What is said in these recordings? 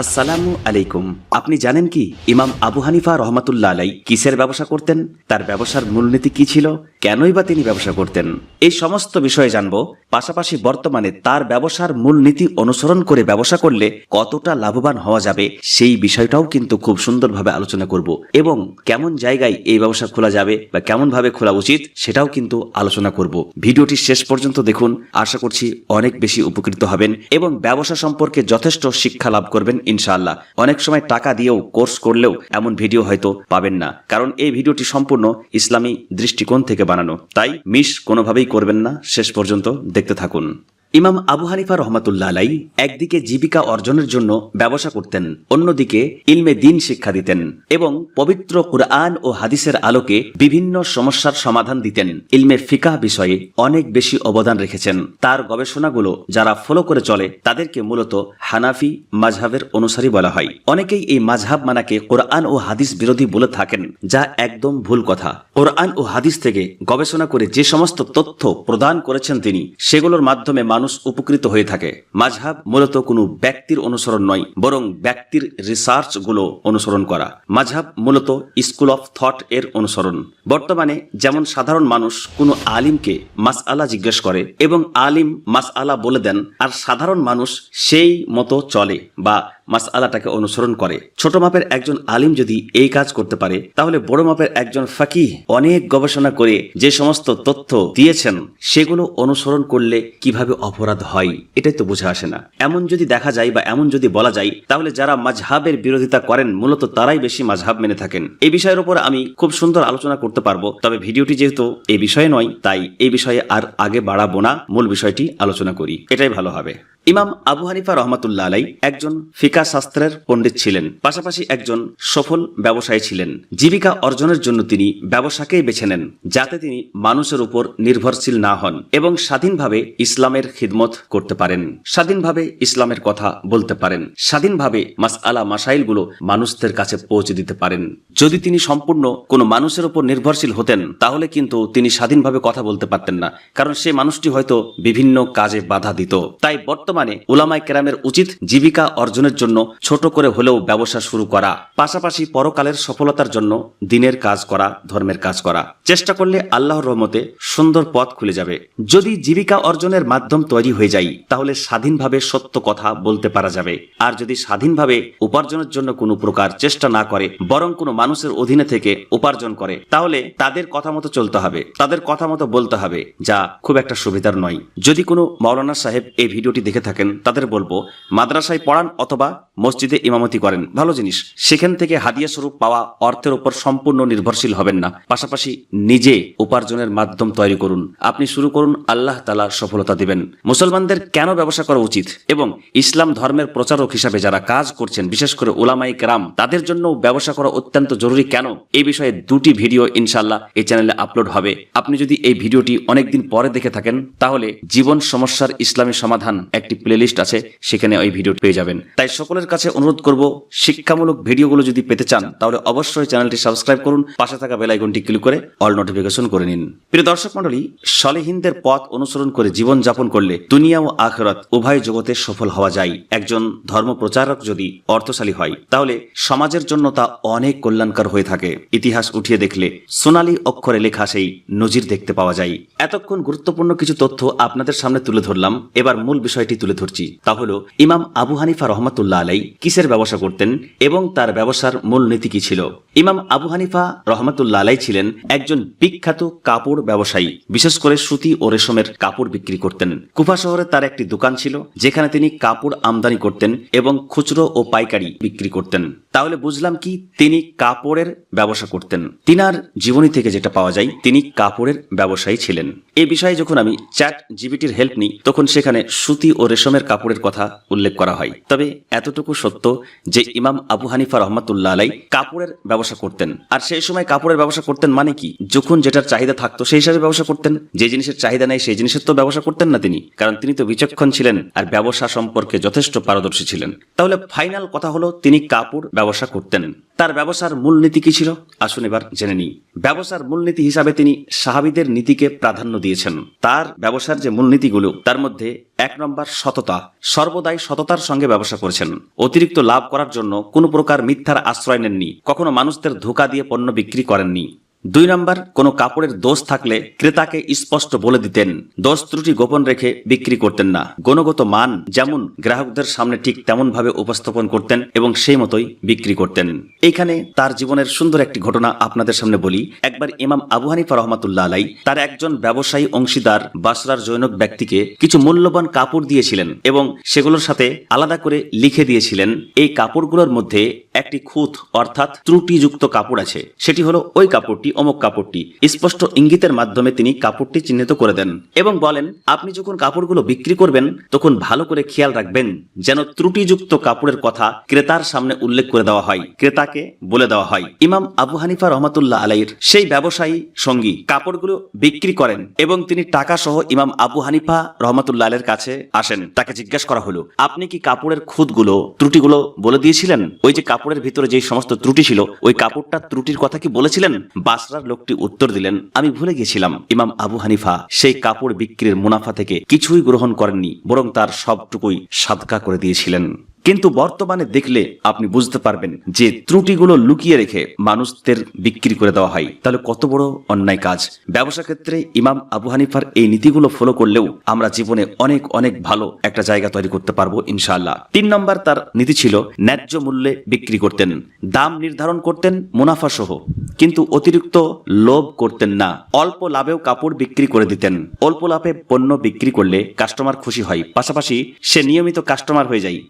আসসালামু আলাইকুম। আপনি জানেন কি, ইমাম আবু হানিফা রহমাতুল্লাহ আলাই কিসের ব্যবসা করতেন? তার ব্যবসার মূলনীতি কি ছিল? কেনই বা তিনি ব্যবসা করতেন? এই সমস্ত বিষয়ে জানব, পাশাপাশি বর্তমানে তার ব্যবসার মূলনীতি অনুসরণ করে ব্যবসা করলে কতটা লাভবান হওয়া যাবে সেই বিষয়টাও কিন্তু খুব সুন্দরভাবে আলোচনা করব এবং কেমন জায়গায় এই ব্যবসা খোলা যাবে বা কেমনভাবে খোলা উচিত সেটাও কিন্তু আলোচনা করব। ভিডিওটি শেষ পর্যন্ত দেখুন, আশা করছি অনেক বেশি উপকৃত হবেন এবং ব্যবসা সম্পর্কে যথেষ্ট শিক্ষা লাভ করবেন ইনশাআল্লাহ। অনেক সময় টাকা দিয়েও কোর্স করলেও এমন ভিডিও হয়তো পাবেন না, কারণ এই ভিডিওটি সম্পূর্ণ ইসলামী দৃষ্টিকোণ থেকে বানানো। তাই মিস কোনোভাবেই করবেন না। শেষ পর্যন্ত দেখতে থাকুন। ইমাম আবু হানিফা রহমাতুল্লাহ আলাই একদিকে জীবিকা অর্জনের জন্য ব্যবসা করতেন, অন্যদিকে ইলমে দিন শিক্ষা দিতেন এবং পবিত্র কুরআন ও হাদিসের আলোকে বিভিন্ন সমস্যার সমাধান দিতেন। ইলমে ফিকাহ বিষয়ে অনেক বেশি অবদান রেখেছেন। তার গবেষণাগুলো যারা ফলো করে চলে, তাদেরকে মূলত হানাফি মাঝহাবের অনুসারী বলা হয়। অনেকেই এই মাঝহাব মানাকে কোরআন ও হাদিস বিরোধী বলে থাকেন, যা একদম ভুল কথা। কোরআন ও হাদিস থেকে গবেষণা করে যে সমস্ত তথ্য প্রদান করেছেন তিনি, সেগুলোর মাধ্যমে মানুষ উপকৃত হয়ে থাকে। মাঝহাব মূলত কোনো ব্যক্তির অনুসরণ নয়, বরং ব্যক্তির রিসার্চগুলো অনুসরণ করা। মাঝহাব মূলত স্কুল অফ থট এর অনুসরণ। বর্তমানে যেমন সাধারণ মানুষ কোনো আলিমকে মাসআলা জিজ্ঞেস করে এবং আলিম মাসআলা বলে দেন, আর সাধারণ মানুষ সেই মতো চলে বা মাসআলাটাকে অনুসরণ করে। ছোট মাপের একজন আলিম যদি এই কাজ করতে পারে, তাহলে বড় মাপের একজন ফাকিহ অনেক গবেষণা করে যে সমস্ত তথ্য দিয়েছেন, সেগুলো অনুসরণ করলে কীভাবে অপরাধ হয়, এটাই তো বোঝা আসে না। এমন যদি দেখা যায় বা এমন যদি বলা যায়, তাহলে যারা মাঝহাবের বিরোধিতা করেন, মূলত তারাই বেশি মাঝহাব মেনে থাকেন। এই বিষয়ের উপর আমি খুব সুন্দর আলোচনা করতে পারব, তবে ভিডিওটি যেহেতু এই বিষয়ে নয়, তাই এই বিষয়ে আর আগে বাড়াবো না, মূল বিষয়টি আলোচনা করি, এটাই ভালো হবে। ইমাম আবু হানিফা রহমাতুল্লাহ আলাই একজন ফিকা শাস্ত্রের পণ্ডিত ছিলেন, পাশাপাশি একজন সফল ব্যবসায়ী ছিলেন। জীবিকা অর্জনের জন্য তিনি ব্যবসাকেই বেছে নেন, যাতে তিনি মানুষের উপর নির্ভরশীল না হন এবং স্বাধীনভাবে ইসলামের খিদমত করতে পারেন। স্বাধীনভাবে ইসলামের কথা বলতে পারেন, স্বাধীনভাবে মাস আলা মাসাইলগুলো মানুষদের কাছে পৌঁছে দিতে পারেন। যদি তিনি সম্পূর্ণ কোনো মানুষের উপর নির্ভরশীল হতেন, তাহলে কিন্তু তিনি স্বাধীনভাবে কথা বলতে পারতেন না, কারণ সে মানুষটি হয়তো বিভিন্ন কাজে বাধা দিত। তাই বর্তমানে উলামায় কেরামের উচিত জীবিকা অর্জনের জন্য ছোট করে হলেও ব্যবসা শুরু করা, পাশাপাশি পরকালের সফলতার জন্য দিনের কাজ করা, ধর্মের কাজ করা। চেষ্টা করলে আল্লাহর রহমতে সুন্দর পথ খুলে যাবে। যদি জীবিকা অর্জনের মাধ্যম তৈরি হয়ে যায়, তাহলে স্বাধীনভাবে সত্য কথা বলতে পারা যাবে। আর যদি স্বাধীনভাবে উপার্জনের জন্য কোনো প্রকার চেষ্টা না করে, বরং কোনো মানুষের অধীনে থেকে উপার্জন করে, তাহলে তাদের কথা মতো চলতে হবে, তাদের কথা মতো বলতে হবে, যা খুব একটা সুবিধার নয়। যদি কোনো মাওলানা সাহেব এই ভিডিওটি দেখে থাকেন, তাদের বলব, মাদ্রাসায় পড়ান অথবা মসজিদে ইমামতি করেন। ভালো জিনিস, সেখান থেকে হাদিয়া স্বরূপ পাওয়া অর্থের উপর সম্পূর্ণ নির্ভরশীল হবেন না। পাশাপাশি নিজে উপার্জনের মাধ্যম তৈরি করুন। আপনি শুরু করুন আল্লাহ তালা সফলতা দিবেন। মুসলমানদের কেন ব্যবসা করা উচিত? এবং ইসলাম ধর্মের প্রচারক হিসাবে যারা কাজ করছেন, বিশেষ করে ওলামাই কেরাম, তাদের জন্য ব্যবসা করা অত্যন্ত জরুরি কেন? এই বিষয়ে দুটি ভিডিও ইনশাল্লাহ এই চ্যানেলে আপলোড হবে। আপনি যদি এই ভিডিওটি অনেকদিন পরে দেখে থাকেন, তাহলে জীবন সমস্যার ইসলামী সমাধান একটি প্লেলিস্ট আছে, সেখানে ওই ভিডিও পেয়ে যাবেন। তাই সকলের কাছে অনুরোধ করব, শিক্ষামূলক ভিডিওগুলো যদি পেতে চান, তাহলে অবশ্যই চ্যানেলটি সাবস্ক্রাইব করুন, পাশে থাকা বেল আইকনটি ক্লিক করে অল নোটিফিকেশন করে নিন। প্রিয় দর্শক মণ্ডলী, সলেহিনদের পথ অনুসরণ করে জীবন যাপন করলে দুনিয়া ও আখরাত উভয় জগতে সফল হওয়া যায়। একজন ধর্ম প্রচারক যদি অর্থশালী হয়, তাহলে সমাজের জন্য তা অনেক কল্যাণকর হয়ে থাকে। ইতিহাস উঠিয়ে দেখলে সোনালী অক্ষরে লেখা সেই নজির দেখতে পাওয়া যায়। এতক্ষণ গুরুত্বপূর্ণ কিছু তথ্য আপনাদের সামনে তুলে ধরলাম। এবার মূল বিষয়টি তুলে ধরছি। তা হল, ইমাম আবু হানিফা রহমতুল্লাহ আলাই কিসের ব্যবসা করতেন এবং তার ব্যবসার মূল নীতি কি ছিল? ইমাম আবু হানিফা রহমতুল্লাহ আলাই ছিলেন একজন বিখ্যাত কাপড় ব্যবসায়ী, বিশেষ করে সুতি ও রেশমের কাপড় বিক্রি করতেন। কুফা শহরে তার একটি দোকান ছিল, যেখানে তিনি কাপড় আমদানি করতেন এবং খুচরো ও পাইকারি বিক্রি করতেন। তাহলে বুঝলাম কি তিনি কাপড়ের ব্যবসা করতেন। তিনার জীবনী থেকে যেটা পাওয়া যায়, তিনি কাপড়ের ব্যবসায়ী ছিলেন। এ বিষয়ে যখন আমি চ্যাট জিবিটির হেল্প নিই, তখন সেখানে সুতি ও রেশমের কাপড়ের কথা উল্লেখ করা হয়। তবে এতটুকু সত্য যে ইমাম আবু হানিফা রহমতুল্লাহ আলাই কাপড়ের ব্যবসা করতেন। আর সেই সময় কাপড়ের ব্যবসা করতেন মানে কি? যখন যেটার চাহিদা থাকতো সেই হিসাবে ব্যবসা করতেন। যে জিনিসের চাহিদা নেই সেই জিনিসের তো ব্যবসা করতেন না তিনি, কারণ তিনি তো বিচক্ষণ ছিলেন আর ব্যবসা সম্পর্কে যথেষ্ট পারদর্শী ছিলেন। তাহলে ফাইনাল কথা হলো, তিনি কাপড় ব্যবসা করতেন তার ব্যবসার মূলনীতি কি ছিল? আসুন এবার জেনে নিই। ব্যবসার মূলনীতি হিসাবে তিনি সাহাবিদের নীতিকে প্রাধান্য দিয়েছেন। তার ব্যবসার যে মূলনীতিগুলো, তার মধ্যে এক নম্বর সততা। সর্বদাই সততার সঙ্গে ব্যবসা করেছেন। অতিরিক্ত লাভ করার জন্য কোনো প্রকার মিথ্যার আশ্রয় নেননি। কখনো মানুষদের ধোকা দিয়ে পণ্য বিক্রি করেননি। দুই নম্বর, কোনো কাপড়ের দোষ থাকলে ক্রেতাকে স্পষ্ট বলে দিতেন। দোষ ত্রুটি গোপন রেখে বিক্রি করতেন না। গুণগত মান যেমন গ্রাহকদের সামনে ঠিক তেমন ভাবে উপস্থাপন করতেন এবং সেই মতোই বিক্রি করতেন। এইখানে তার জীবনের সুন্দর একটি ঘটনা আপনাদের সামনে বলি। একবার ইমাম আবু হানিফা রহমাতুল্লাহ আলাই তার একজন ব্যবসায়ী অংশীদার বাসরার জৈনক ব্যক্তিকে কিছু মূল্যবান কাপড় দিয়েছিলেন এবং সেগুলোর সাথে আলাদা করে লিখে দিয়েছিলেন, এই কাপড়গুলোর মধ্যে একটি খুঁত অর্থাৎ ত্রুটিযুক্ত কাপড় আছে। সেটি হলো ওই কাপড়টি অমুক কাপড়টি। স্পষ্ট ইঙ্গিতের মাধ্যমে তিনি কাপড়টি চিহ্নিত করে দেন এবং বলেন, আপনি যখন কাপড়গুলো বিক্রি করবেন, তখন ভালো করে খেয়াল রাখবেন যেন ত্রুটিযুক্ত কাপড়ের কথা ক্রেতার সামনে উল্লেখ করে দেওয়া হয়। ক্রেতাকে বলে দেওয়া হয়, ইমাম আবু হানিফা রহমতুল্লাহ আলাইর সেই ব্যবসায়ী সঙ্গী কাপড়গুলো বিক্রি করেন এবং তিনি টাকা সহ ইমাম আবু হানিফা রহমতুল্লাহ আলের কাছে আসেন। তাকে জিজ্ঞাসা করা হলো, আপনি কি কাপড়ের খুঁতগুলো ত্রুটিগুলো বলে দিয়েছিলেন? ওই যে কাপড়ের ভিতরে যে সমস্ত ত্রুটি ছিল, ওই কাপড়টা ত্রুটির কথা কি বলেছিলেন? বাসরার লোকটি উত্তর দিলেন, আমি ভুলে গেছিলাম, ইমাম আবু হানিফা সেই কাপড় বিক্রির মুনাফা থেকে কিছুই গ্রহণ করেননি, বরং তার সবটুকুই সাদকা করে দিয়েছিলেন। কিন্তু বর্তমানে দেখলে আপনি বুঝতে পারবেন যে ত্রুটিগুলো লুকিয়ে রেখে মানুষদের বিক্রি করে দেওয়া হয়। তাহলে কত বড় অন্যায় কাজ। ব্যবসা ক্ষেত্রে ইমাম আবু হানিফার এই নীতিগুলো ফলো করলেও আমরা জীবনে অনেক অনেক ভালো একটা জায়গা তৈরি করতে পারব ইনশাআল্লাহ। তিন নম্বর তার নীতি ছিল ন্যায্য মূল্যে বিক্রি করতেন, দাম নির্ধারণ করতেন, মুনাফা সহ। কিন্তু অতিরিক্ত লোভ করতেন না। অল্প লাভেও কাপড় বিক্রি করে দিতেন। অল্প লাভে পণ্য বিক্রি করলে কাস্টমার খুশি হয়। পাশাপাশি সে নিয়মিত কাস্টমার হয়ে যায়।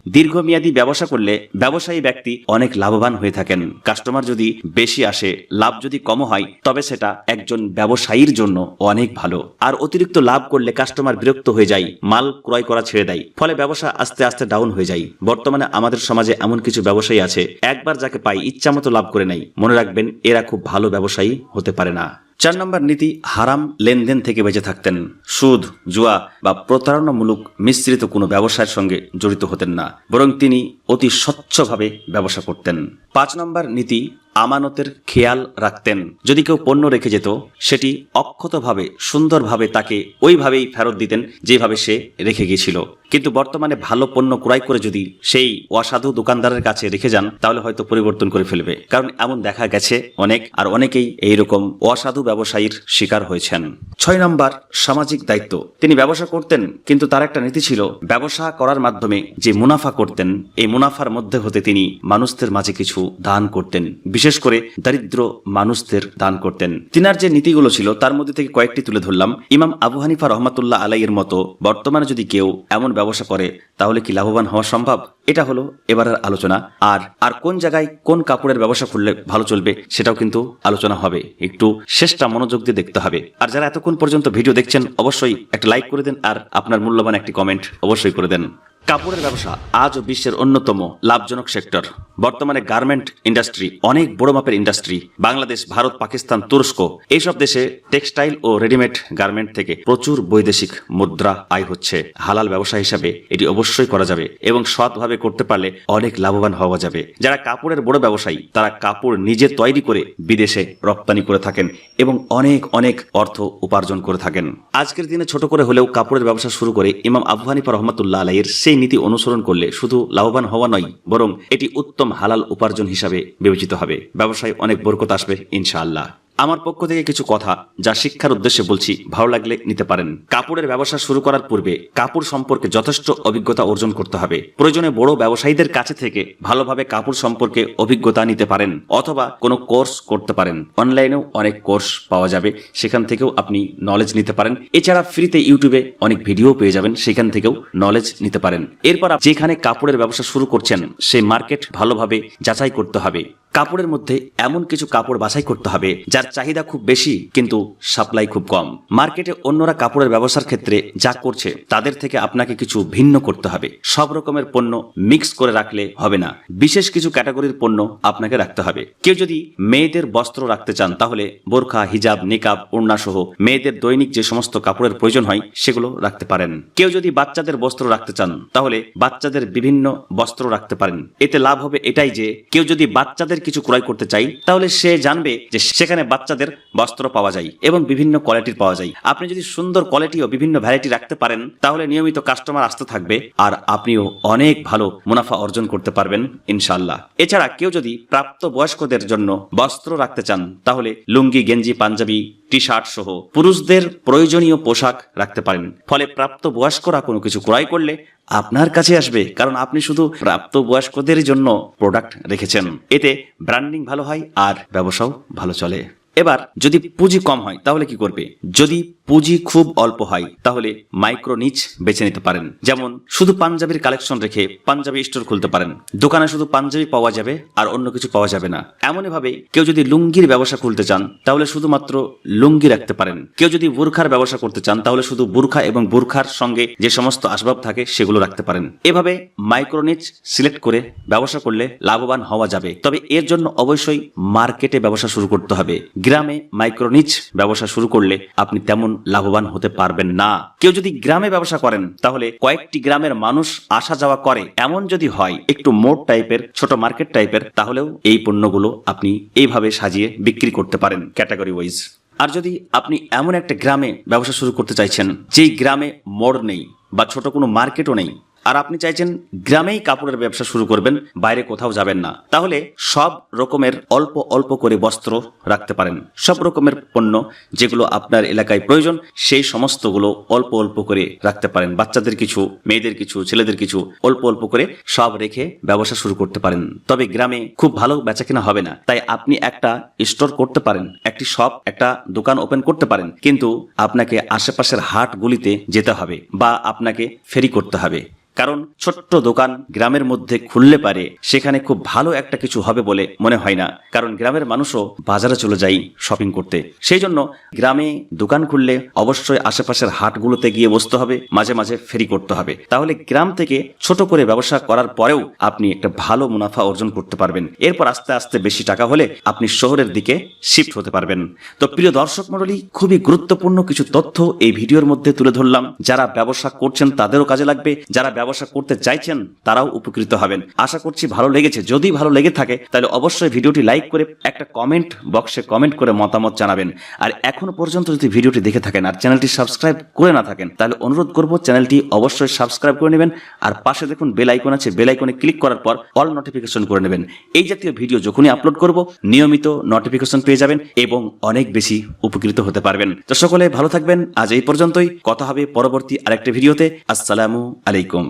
দীর্ঘমেয়াদী ব্যবসা করলে ব্যবসায়ী ব্যক্তি অনেক লাভবান হয়ে থাকেন। কাস্টমার যদি বেশি আসে, লাভ যদি কম হয়, তবে সেটা একজন ব্যবসায়ীর জন্য অনেক ভালো। আর অতিরিক্ত লাভ করলে কাস্টমার বিরক্ত হয়ে যায়, মাল ক্রয় করা ছেড়ে দেয়। ফলে ব্যবসা আস্তে আস্তে ডাউন হয়ে যায়। বর্তমানে আমাদের সমাজে এমন কিছু ব্যবসায়ী আছে, একবার যাকে পাই ইচ্ছামতো লাভ করে নেয়। মনে রাখবেন, এরা খুব ভালো ব্যবসায়ী হতে পারে না। চার নম্বর নীতি, হারাম লেনদেন থেকে বেঁচে থাকতেন। সুদ, জুয়া বা প্রতারণামূলক মিশ্রিত কোনো ব্যবসায়ের সঙ্গে জড়িত হতেন না। বরং তিনি অতি স্বচ্ছভাবে ব্যবসা করতেন। পাঁচ নম্বর নীতি, আমানতের খেয়াল রাখতেন। যদি কেউ পণ্য রেখে যেত, সেটি অক্ষতভাবে, সুন্দরভাবে তাকে ওইভাবেই ফেরত দিতেন যেভাবে সে রেখে গিয়েছিল। কিন্তু বর্তমানে ভালো পণ্য ক্রয় করে যদি সেই অসাধু দোকানদারের কাছে রেখে যান, তাহলে হয়তো পরিবর্তন করে ফেলবে। কারণ এমন দেখা গেছে অনেক, আর অনেকেই এইরকম অসাধু ব্যবসায়ীর শিকার হয়েছেন। ছয় নম্বর সামাজিক দায়িত্ব। তিনি ব্যবসা করতেন, কিন্তু তার একটা নীতি ছিল, ব্যবসা করার মাধ্যমে যে মুনাফা করতেন, এই মুনাফার মধ্যে হতে তিনি মানুষদের মাঝে কিছু দান করতেন। বিশেষ করে দারিদ্র মানুষদের দান করতেন। তিনার যে নীতিগুলো ছিল, তার মধ্যে থেকে কয়েকটি তুলে ধরলাম। ইমাম আবু হানিফা রহমতুল্লাহ আলাইয়ের মতো বর্তমানে যদি কেউ এমন ব্যবসা করে, তাহলে কি লাভবান হওয়া সম্ভব? এটা হলো এবারের আলোচনা। আর আর কোন জায়গায় কোন কাপড়ের ব্যবসা করলে ভালো চলবে সেটাও কিন্তু আলোচনা হবে। একটু শেষটা মনোযোগ দিয়ে দেখতে হবে। আর যারা এতক্ষণ পর্যন্ত ভিডিও দেখছেন, অবশ্যই একটা লাইক করে দেন আর আপনার মূল্যবান একটি কমেন্ট অবশ্যই করে দেন। কাপড়ের ব্যবসা আজও বিশ্বের অন্যতম লাভজনক সেক্টর। বর্তমানে গার্মেন্ট ইন্ডাস্ট্রি, অনেক বড় মাপের ইন্ডাস্ট্রি, বাংলাদেশ, ভারত, পাকিস্তান, তুরস্ক, এইসব দেশে টেক্সটাইল ও রেডিমেড গার্মেন্ট থেকে প্রচুর বৈদেশিক মুদ্রা আয় হচ্ছে। হালাল ব্যবসা হিসাবে এটি অবশ্যই করা যাবে এবং সৎভাবে করতে পারলে অনেক লাভবান হওয়া যাবে। যারা কাপড়ের বড় ব্যবসায়ী, তারা কাপড় নিজে তৈরি করে বিদেশে রপ্তানি করে থাকেন এবং অনেক অনেক অর্থ উপার্জন করে থাকেন। আজকের দিনে ছোট করে হলেও কাপড়ের ব্যবসা শুরু করে ইমাম আবু রহমতুল্লাহ আলাইয়ের সেই নীতি অনুসরণ করলে শুধু লাভবান হওয়া নয়, বরং এটি উত্তম হালাল উপার্জন হিসাবে বিবেচিত হবে। ব্যবসায় অনেক বরকত আসবে, ইনশাআল্লাহ। আমার পক্ষ থেকে কিছু কথা, যা শিক্ষার উদ্দেশ্যে বলছি, ভালো লাগলে নিতে পারেন। কাপড়ের ব্যবসা শুরু করার পূর্বে কাপড় সম্পর্কে যথেষ্ট অভিজ্ঞতা অর্জন করতে হবে। প্রয়োজনে বড় ব্যবসায়ীদের কাছে থেকে ভালোভাবে কাপড় সম্পর্কে অভিজ্ঞতা নিতে পারেন, অথবা কোনো কোর্স করতে পারেন। অনলাইনেও অনেক কোর্স পাওয়া যাবে, সেখান থেকেও আপনি নলেজ নিতে পারেন। এছাড়া ফ্রিতে ইউটিউবে অনেক ভিডিও পেয়ে যাবেন, সেখান থেকেও নলেজ নিতে পারেন। এরপর যেখানে কাপড়ের ব্যবসা শুরু করছেন সেই মার্কেট ভালোভাবে যাচাই করতে হবে। কাপড়ের মধ্যে এমন কিছু কাপড় বাছাই করতে হবে, যার চাহিদা খুব বেশি কিন্তু সাপ্লাই খুব কম। মার্কেটে অন্যরা কাপড়ের ব্যবসার ক্ষেত্রে যা করছে, তাদের থেকে আপনাকে কিছু ভিন্ন করতে হবে। সব রকমের পণ্য মিক্স করে রাখলে হবে না। বিশেষ কিছু ক্যাটাগরির পণ্য আপনাকে রাখতে হবে। কেউ যদি মেয়েদের বস্ত্র রাখতে চান, তাহলে বোরখা, হিজাব, নিকাব ওড়না সহ মেয়েদের দৈনিক যে সমস্ত কাপড়ের প্রয়োজন হয়, সেগুলো রাখতে পারেন। কেউ যদি বাচ্চাদের বস্ত্র রাখতে চান, তাহলে বাচ্চাদের বিভিন্ন বস্ত্র রাখতে পারেন। এতে লাভ হবে এটাই যে, কেউ যদি বাচ্চাদের কিছু ক্রয় করতে চাই, তাহলে সে জানবে যে সেখানে বাচ্চাদের বস্ত্র পাওয়া যায় এবং বিভিন্ন কোয়ালিটির পাওয়া যায়। আপনি যদি সুন্দর কোয়ালিটি ও বিভিন্ন ভ্যারাইটি রাখতে পারেন, তাহলে নিয়মিত কাস্টমার আসতে থাকবে আর আপনিও অনেক ভালো মুনাফা অর্জন করতে পারবেন ইনশাল্লাহ এছাড়া কেউ যদি প্রাপ্ত বয়স্কদের জন্য বস্ত্র রাখতে চান, তাহলে লুঙ্গি, গেঞ্জি, পাঞ্জাবি টি শার্ট সহ পুরুষদের প্রয়োজনীয় পোশাক রাখতে পারেন। ফলে প্রাপ্ত বয়স্করা কোনো কিছু ক্রয় করলে আপনার কাছে আসবে, কারণ আপনি শুধু প্রাপ্ত বয়স্কদের জন্য প্রোডাক্ট রেখেছেন। এতে ব্র্যান্ডিং ভালো হয় আর ব্যবসাও ভালো চলে। এবার যদি পুঁজি কম হয়, তাহলে কি করবে? যদি পুঁজি খুব অল্প হয়, তাহলে মাইক্রো নিচ বেছে নিতে পারেন। যেমন শুধু পাঞ্জাবির কালেকশন রেখে পাঞ্জাবি স্টোর খুলতে পারেন। দোকানে শুধু পাঞ্জাবি পাওয়া যাবে আর অন্য কিছু পাওয়া যাবে না। এমনই ভাবে কেউ যদি লুঙ্গির ব্যবসা খুলতে চান, তাহলে শুধুমাত্র লুঙ্গি রাখতে পারেন। কেউ যদি বুরখার ব্যবসা করতে চান, তাহলে শুধু বুরখা এবং বুরখার সঙ্গে যে সমস্ত আসবাব থাকে, সেগুলো রাখতে পারেন। এভাবে মাইক্রোনিচ সিলেক্ট করে ব্যবসা করলে লাভবান হওয়া যাবে। তবে এর জন্য অবশ্যই মার্কেটে ব্যবসা শুরু করতে হবে। গ্রামে মাইক্রোনিচ ব্যবসা শুরু করলে আপনি তেমন লাভবান হতে পারবেন না। কেউ যদি গ্রামে ব্যবসা করেন, তাহলে কয়েকটি গ্রামের মানুষ আসা যাওয়া করে। এমন যদি হয়, একটু মোট টাইপের, ছোট মার্কেট টাইপের, তাহলেও এই পণ্যগুলো আপনি এইভাবে সাজিয়ে বিক্রি করতে পারেন ক্যাটাগরি ওয়াইজ। আর যদি আপনি এমন একটা গ্রামে ব্যবসা শুরু করতে চাইছেন, যেই গ্রামে মোড় নেই বা ছোট কোনো মার্কেটও নেই আর আপনি চাইছেন গ্রামেই কাপড়ের ব্যবসা শুরু করবেন, বাইরে কোথাও যাবেন না। তাহলে সব রকমের অল্প অল্প করে বস্ত্র রাখতে পারেন। সব রকমের পণ্য যেগুলো আপনার এলাকায় প্রয়োজন, সেই সমস্তগুলো অল্প অল্প করে রাখতে পারেন। বাচ্চাদের কিছু, মেয়েদের কিছু, ছেলেদের কিছু অল্প অল্প করে সব রেখে ব্যবসা শুরু করতে পারেন। তবে গ্রামে খুব ভালো বেচাকেনা হবে না। তাই আপনি একটা স্টোর করতে পারেন, একটি শপ, একটা দোকান ওপেন করতে পারেন। কিন্তু আপনাকে আশেপাশের হাটগুলিতে যেতে হবে বা আপনাকে ফেরি করতে হবে। কারণ ছোট্ট দোকান গ্রামের মধ্যে খুললে পারে, সেখানে খুব ভালো একটা কিছু হবে বলে মনে হয় না। কারণ গ্রামের মানুষও বাজারে চলে যায় শপিং করতে। সেই জন্য গ্রামে দোকান খুললে অবশ্যই আশেপাশের হাটগুলোতে গিয়ে বসতে হবে, মাঝে মাঝে ফেরি করতে হবে। তাহলে গ্রাম থেকে ছোট করে ব্যবসা করার পরেও আপনি একটা ভালো মুনাফা অর্জন করতে পারবেন। এরপর আস্তে আস্তে বেশি টাকা হলে আপনি শহরের দিকে শিফট হতে পারবেন। তো প্রিয় দর্শক মণ্ডলী, খুবই গুরুত্বপূর্ণ কিছু তথ্য এই ভিডিওর মধ্যে তুলে ধরলাম। যারা ব্যবসা করছেন তাদেরও কাজে লাগবে, যারা ব্যবসা করতে চাইছেন, তারাও উপকৃত হবেন। আশা করছি ভালো লেগেছে। যদি ভালো লেগে থাকে, তাহলে অবশ্যই ভিডিওটি লাইক করে একটা কমেন্ট বক্সে কমেন্ট করে মতামত জানাবেন। আর এখনও পর্যন্ত যদি ভিডিওটি দেখে থাকেন আর চ্যানেলটি সাবস্ক্রাইব করে না থাকেন, তাহলে অনুরোধ করব চ্যানেলটি অবশ্যই সাবস্ক্রাইব করে নেবেন। আর পাশে দেখুন বেল আইকন আছে, বেল আইকনে ক্লিক করার পর অল নোটিফিকেশন করে নেবেন। এই জাতীয় ভিডিও যখনই আপলোড করব, নিয়মিত নোটিফিকেশন পেয়ে যাবেন এবং অনেক বেশি উপকৃত হতে পারবেন। তো সকলে ভালো থাকবেন। আজ এই পর্যন্তই। কথা হবে পরবর্তী আরেকটা ভিডিওতে। আসসালামু আলাইকুম।